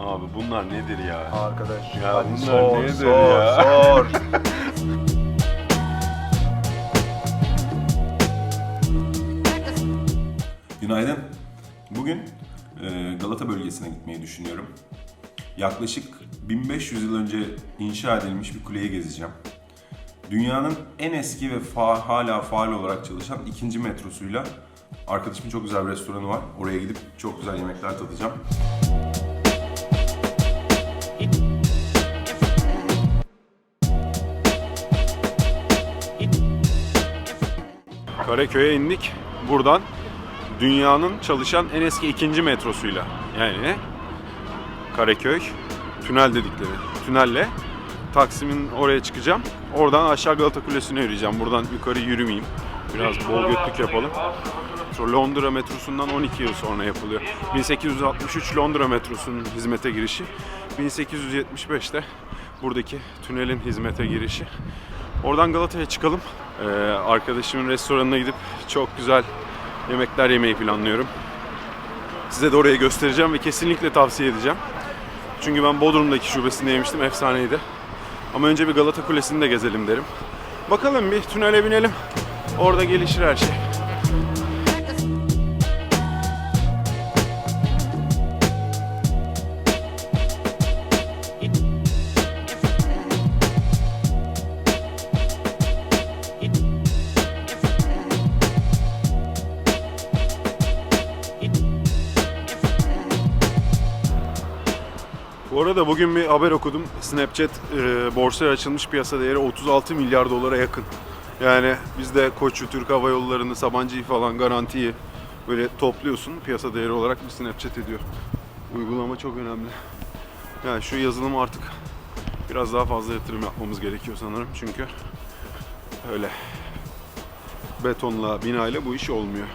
Abi bunlar nedir ya? Arkadaş. Ya hadi bunlar sor, nedir sor, ya? Sor. Günaydın. Bugün e, Galata bölgesine gitmeyi düşünüyorum. Yaklaşık 1500 yıl önce inşa edilmiş bir kuleyi gezeceğim. Dünyanın en eski ve fa- hala faal olarak çalışan ikinci metrosuyla arkadaşımın çok güzel bir restoranı var. Oraya gidip çok güzel yemekler tadacağım. Karaköy'e indik. Buradan dünyanın çalışan en eski ikinci metrosuyla. Yani Karaköy tünel dedikleri. Tünelle Taksim'in oraya çıkacağım. Oradan aşağı Galata Kulesi'ne yürüyeceğim. Buradan yukarı yürümeyeyim. Biraz bol götlük yapalım. Londra metrosundan 12 yıl sonra yapılıyor. 1863 Londra metrosunun hizmete girişi. 1875'te buradaki tünelin hizmete girişi. Oradan Galata'ya çıkalım. Ee, arkadaşımın restoranına gidip çok güzel yemekler yemeyi planlıyorum. Size de orayı göstereceğim ve kesinlikle tavsiye edeceğim. Çünkü ben Bodrum'daki şubesinde yemiştim, efsaneydi. Ama önce bir Galata Kulesi'ni de gezelim derim. Bakalım bir tünele binelim. Orada gelişir her şey. Arada bugün bir haber okudum. Snapchat e, borsaya açılmış piyasa değeri 36 milyar dolara yakın. Yani bizde Koç'u, Türk Hava Yolları'nı, Sabancı'yı falan garantiyi böyle topluyorsun. Piyasa değeri olarak bir Snapchat ediyor. Uygulama çok önemli. Yani şu yazılım artık biraz daha fazla yatırım yapmamız gerekiyor sanırım. Çünkü öyle betonla, binayla bu iş olmuyor.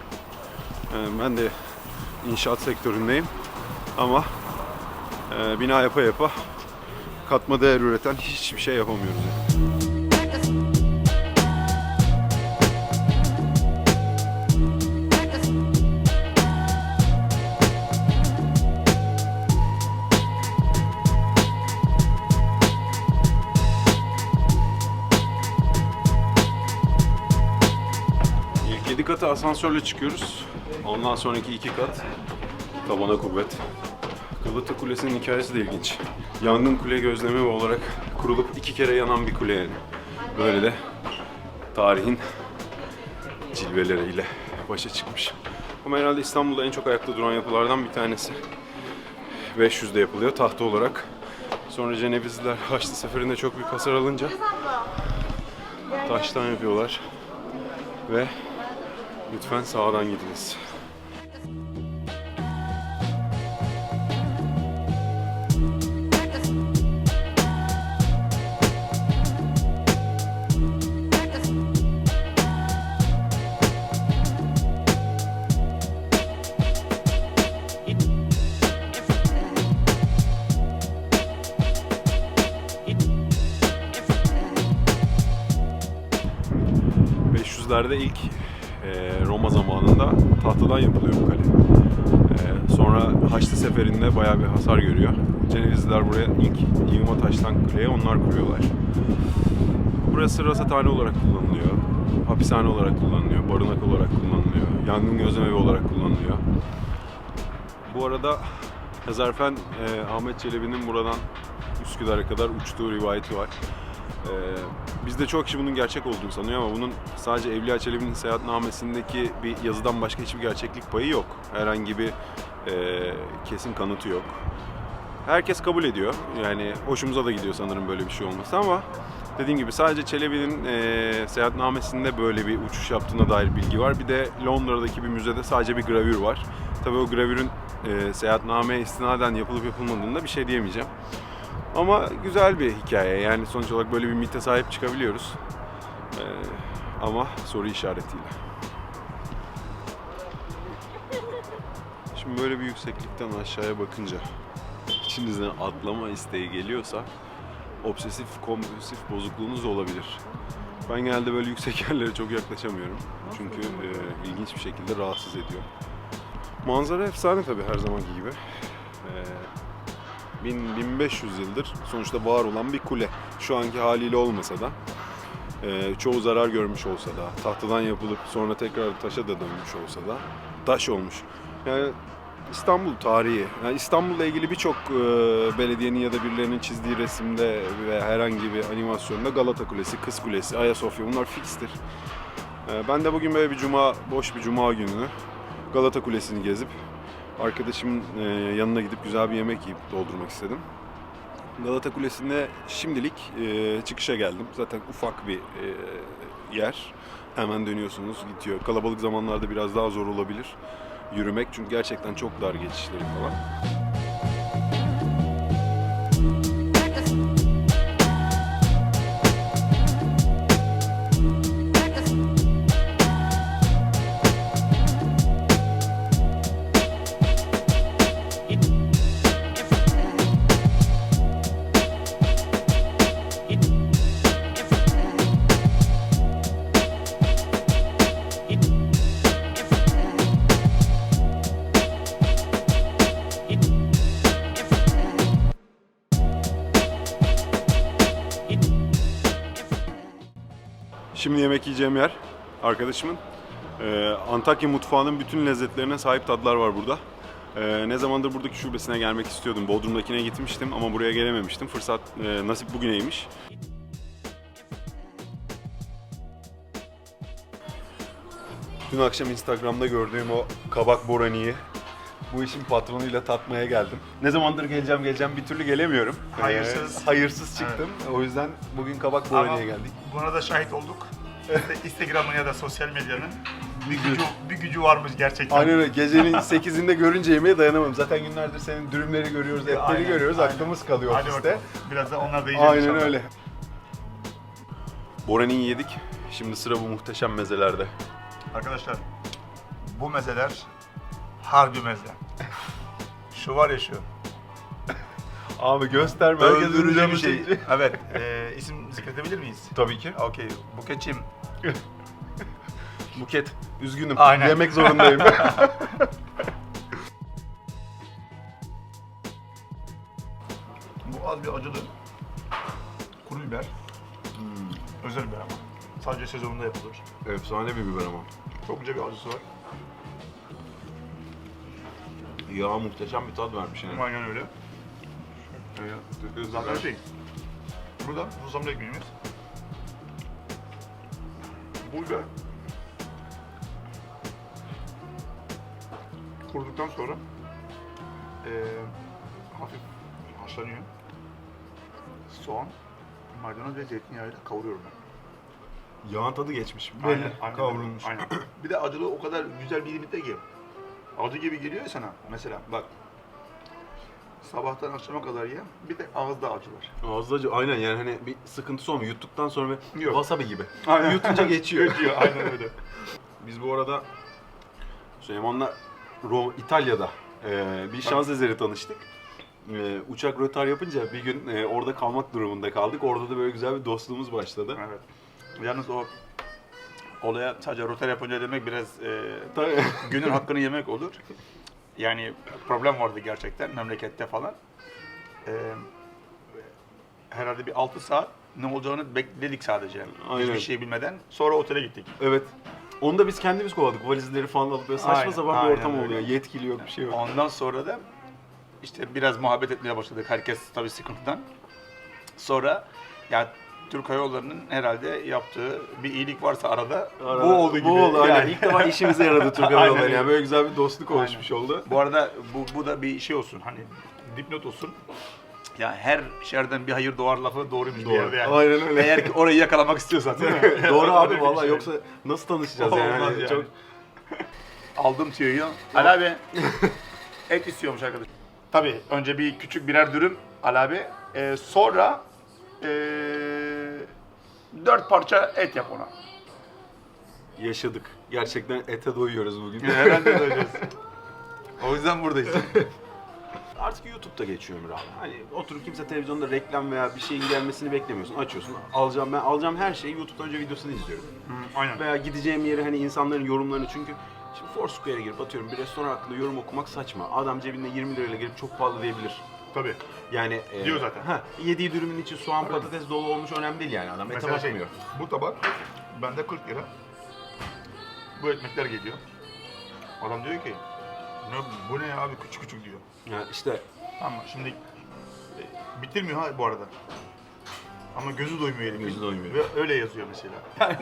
Yani ben de inşaat sektöründeyim. Ama ee, bina yapa yapa katma değer üreten hiçbir şey yapamıyoruz. yani. İlk 7 katı asansörle çıkıyoruz. Ondan sonraki iki kat tabana kuvvet. Galata Kulesi'nin hikayesi de ilginç. Yangın kule gözlemi olarak kurulup iki kere yanan bir kule yani. Böyle de tarihin cilveleriyle başa çıkmış. Ama herhalde İstanbul'da en çok ayakta duran yapılardan bir tanesi. 500'de yapılıyor tahta olarak. Sonra Cenevizliler Haçlı Seferi'nde çok büyük hasar alınca taştan yapıyorlar. Ve lütfen sağdan gidiniz. ...500'lerde ilk e, Roma zamanında tahtadan yapılıyor bu kale. E, sonra Haçlı Seferi'nde bayağı bir hasar görüyor. Cenevizliler buraya ilk yığma taştan kuleye onlar kuruyorlar. Burası rasathane olarak kullanılıyor. Hapishane olarak kullanılıyor. Barınak olarak kullanılıyor. Yangın gözlemevi olarak kullanılıyor. Bu arada Hezarfen e, Ahmet Çelebi'nin buradan Üsküdar'a kadar uçtuğu rivayeti var. Ee, bizde çok kişi bunun gerçek olduğunu sanıyor ama bunun sadece Evliya Çelebi'nin seyahatnamesindeki bir yazıdan başka hiçbir gerçeklik payı yok. Herhangi bir e, kesin kanıtı yok. Herkes kabul ediyor. Yani hoşumuza da gidiyor sanırım böyle bir şey olması ama dediğim gibi sadece Çelebi'nin e, seyahatnamesinde böyle bir uçuş yaptığına dair bilgi var. Bir de Londra'daki bir müzede sadece bir gravür var. Tabii o gravürün e, seyahatnameye istinaden yapılıp yapılmadığında bir şey diyemeyeceğim. Ama güzel bir hikaye. Yani sonuç olarak böyle bir mite sahip çıkabiliyoruz. Ee, ama soru işaretiyle. Şimdi böyle bir yükseklikten aşağıya bakınca içinizden atlama isteği geliyorsa obsesif kompulsif bozukluğunuz da olabilir. Ben genelde böyle yüksek yerlere çok yaklaşamıyorum. Çünkü e, ilginç bir şekilde rahatsız ediyor. Manzara efsane tabii her zamanki gibi. 1000 1500 yıldır sonuçta var olan bir kule. Şu anki haliyle olmasa da e, çoğu zarar görmüş olsa da, tahtadan yapılıp sonra tekrar taşa da dönmüş olsa da taş olmuş. Yani İstanbul tarihi. Yani İstanbul'la ilgili birçok e, belediyenin ya da birilerinin çizdiği resimde ve herhangi bir animasyonda Galata Kulesi, Kız Kulesi, Ayasofya bunlar fikstir. E, ben de bugün böyle bir cuma, boş bir cuma gününü Galata Kulesi'ni gezip arkadaşımın e, yanına gidip güzel bir yemek yiyip doldurmak istedim. Galata Kulesi'nde şimdilik e, çıkışa geldim. Zaten ufak bir e, yer. Hemen dönüyorsunuz, gidiyor. Kalabalık zamanlarda biraz daha zor olabilir yürümek çünkü gerçekten çok dar geçişleri falan. Şimdi yemek yiyeceğim yer arkadaşımın. Ee, Antakya mutfağının bütün lezzetlerine sahip tadlar var burada. Ee, ne zamandır buradaki şubesine gelmek istiyordum. Bodrum'dakine gitmiştim ama buraya gelememiştim. Fırsat e, nasip bugüneymiş. Dün akşam Instagram'da gördüğüm o kabak boraniyi bu işin patronuyla tatmaya geldim. Ne zamandır geleceğim geleceğim bir türlü gelemiyorum. Ee, Hayırsız. hayırsız çıktım. O yüzden bugün kabak boraniye geldik. buna da şahit olduk. Instagram'ın ya da sosyal medyanın bir gücü, bir gücü varmış gerçekten. Aynen öyle. Gecenin 8'inde görünce yemeğe dayanamam. Zaten günlerdir senin dürümleri görüyoruz, etleri Aynen, görüyoruz. aynen. Aklımız kalıyor Hadi ofiste. bakalım. Biraz da onlar da yiyeceğiz Aynen inşallah. öyle. Borani'yi yedik. Şimdi sıra bu muhteşem mezelerde. Arkadaşlar bu mezeler harbi meze. Şu var ya şu. Abi gösterme. Öldürücü bir şey. evet. E, isim zikredebilir miyiz? Tabii ki. Okey. Buketçim. Buket. Üzgünüm. Aynen. Yemek zorundayım. Bu az bir acılı. Kuru biber. Özel biber ama. Sadece sezonunda yapılır. Efsane bir biber ama. Çok güzel bir acısı var. Ya muhteşem bir tat vermiş yani. Aynen öyle. Zaten şey. Burada susamlı ekmeğimiz. Bu biber. Kuruduktan sonra eee hafif haşlanıyor. Soğan, maydanoz ve zeytinyağıyla kavuruyorum ben. Yağın tadı geçmiş. Aynen, Belli. aynen, Kavrulmuş. Aynen. bir de acılı o kadar güzel bir limitte ki. Acı gibi geliyor sana mesela bak. Sabahtan akşama kadar ye, bir tek ağızda acı var. Ağızda acı. Aynen yani hani bir sıkıntısı olmuyor. Yuttuktan sonra bir Yok. wasabi gibi. Aynen. Yutunca geçiyor. Geçiyor, aynen öyle. Biz bu arada Süleyman'la Ro- İtalya'da e, bir Şanzelize'yle tanıştık. E, uçak rötar yapınca bir gün e, orada kalmak durumunda kaldık. Orada da böyle güzel bir dostluğumuz başladı. Evet. Yalnız o olaya sadece rotar yapınca demek biraz e, Tabii. günün hakkını yemek olur. Yani problem vardı gerçekten memlekette falan. E, herhalde bir 6 saat ne olacağını bekledik sadece. Aynen. Hiçbir şey bilmeden. Sonra otele gittik. evet. Onu da biz kendimiz kovaladık. Valizleri falan alıp böyle saçma Aynen, sapan bir aynen ortam öyle. oluyor. Yetkili yok bir şey yok. Ondan sonra da işte biraz muhabbet etmeye başladık. Herkes tabii sıkıntıdan. Sonra ya Türk Hava Yolları'nın herhalde yaptığı bir iyilik varsa arada, Arada- bu oldu gibi. Bu oldu aynen. Yani. İlk defa işimize yaradı Türk Hava Yolları. Yani böyle güzel bir dostluk oluşmuş oldu. Bu arada bu, bu da bir şey olsun hani dipnot olsun. Ya her şerden bir hayır doğar lafı doğruymuş bir yerde yani. Aynen öyle. Eğer ki orayı yakalamak istiyorsan? Doğru abi vallahi şey. yoksa nasıl tanışacağız Olmaz yani? yani. Çok Aldım tüyoyu. Ali abi et istiyormuş arkadaş. Tabii önce bir küçük birer dürüm Ali abi. Ee, sonra ee, dört parça et yap ona. yaşadık. Gerçekten ete doyuyoruz bugün. Herhalde öyle. O yüzden buradayız. Artık YouTube'da geçiyor Ömür abi. Hani oturup kimse televizyonda reklam veya bir şeyin gelmesini beklemiyorsun. Açıyorsun. Alacağım ben alacağım her şeyi YouTube'dan önce videosunu izliyorum. Aynen. Veya gideceğim yeri hani insanların yorumlarını çünkü şimdi Foursquare'e girip atıyorum bir restoran hakkında yorum okumak saçma. Adam cebinde 20 lirayla girip çok pahalı diyebilir. Tabii. Yani e, Diyor zaten. Ha, yediği dürümün içi soğan patates dolu olmuş önemli değil yani adam ete Mesela şey, bakmıyor. bu tabak bende 40 lira. Bu ekmekler geliyor. Adam diyor ki, ne, bu ne ya abi küçük küçük diyor. Ya işte Ama şimdi e, bitirmiyor ha bu arada. Ama gözü doymuyor yedik. Gözü doymuyor. Ve öyle yazıyor mesela.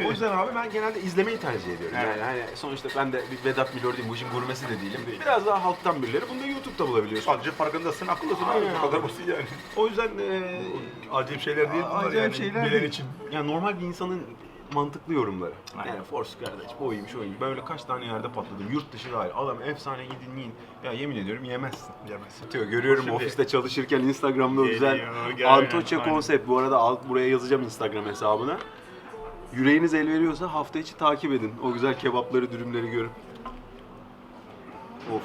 o yüzden abi ben genelde izlemeyi tercih ediyorum. Evet. Yani hani sonuçta ben de bir Vedat Milor değilim, bu işin gurmesi de değilim. Biraz daha halktan birileri. Bunu da YouTube'da bulabiliyorsun. Sadece farkındasın, akıllısın abi. Bu kadar basit yani. O yüzden e, Acayip şeyler değil bunlar acayip yani. şeyler bilen değil. için. Yani normal bir insanın mantıklı yorumları. Aynen. Yani Force kardeş bu oymuş oymuş. Böyle kaç tane yerde patladım. Yurt dışı dahil. Adam efsane gidin yiyin. Ya yemin ediyorum yemezsin. Yemezsin. Diyor, görüyorum Şimdi- ofiste çalışırken Instagram'da o güzel Geliyor, geliyor. Antoçya Aynen. konsept. Bu arada alt buraya yazacağım Instagram hesabına. Yüreğiniz el veriyorsa hafta içi takip edin. O güzel kebapları, dürümleri görün. Of.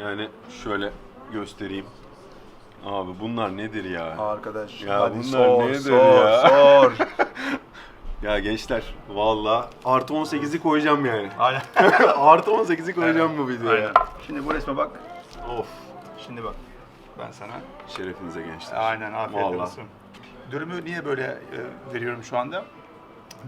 Yani şöyle göstereyim. Abi bunlar nedir ya? Arkadaş Ya hadi bunlar sor, nedir sor, ya? sor. Ya gençler valla artı 18'i koyacağım yani. Aynen. artı 18'i koyacağım bu videoya. Aynen. Şimdi bu resme bak. Of. Şimdi bak. Ben sana Şerefinize gençler. Aynen afiyet Vallahi. olsun. Dürümü niye böyle e, veriyorum şu anda?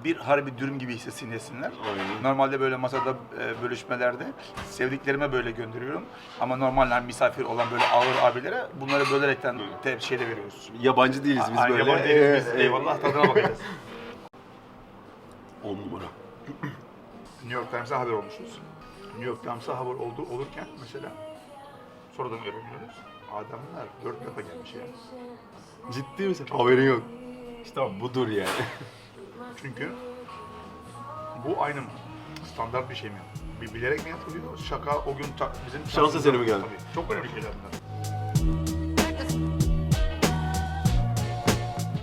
Bir harbi dürüm gibi hissetsin yesinler. Aynen. Normalde böyle masada e, bölüşmelerde sevdiklerime böyle gönderiyorum. Ama normal hani misafir olan böyle ağır abilere bunları bölerekten te- şeyde veriyoruz. Yabancı değiliz biz Aynen, böyle. yabancı değiliz biz. Eyvallah tadına bakacağız. 10 numara. New York Times'a haber olmuşuz. New York Times'a haber oldu, olurken mesela sonradan öğreniyoruz. Adamlar dört defa gelmiş ya. Ciddi misin? Haberin yok. İşte abi budur yani. Çünkü bu aynı mı? Standart bir şey mi? Bir bilerek mi yapılıyor? Şaka o gün ta, bizim... Şans eseri mi geldi? Tabii. Çok önemli şeyler bunlar.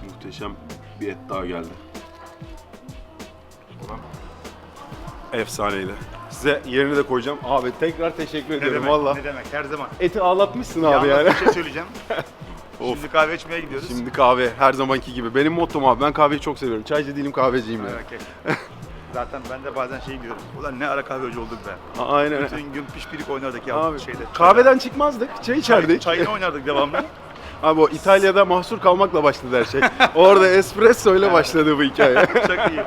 Muhteşem bir et daha geldi. Ulan Efsaneydi. Size yerini de koyacağım. Abi tekrar teşekkür ne ediyorum demek, valla. ne demek her zaman. Eti ağlatmışsın Yalnız abi yani. bir şey söyleyeceğim. Of. Şimdi kahve içmeye gidiyoruz. Şimdi kahve her zamanki gibi. Benim mottom abi. Ben kahveyi çok seviyorum. Çaycı değilim kahveciyim yani. Zaten ben de bazen şey diyorum. Ulan ne ara kahveci olduk be. Aynen. Bütün gün pişpirik oynardık ya Abi, şeyde. kahveden çıkmazdık, çay içerdik. Çayını oynardık devamlı. Abi o İtalya'da mahsur kalmakla başladı her şey. Orada espresso ile başladı bu hikaye. Çok iyi.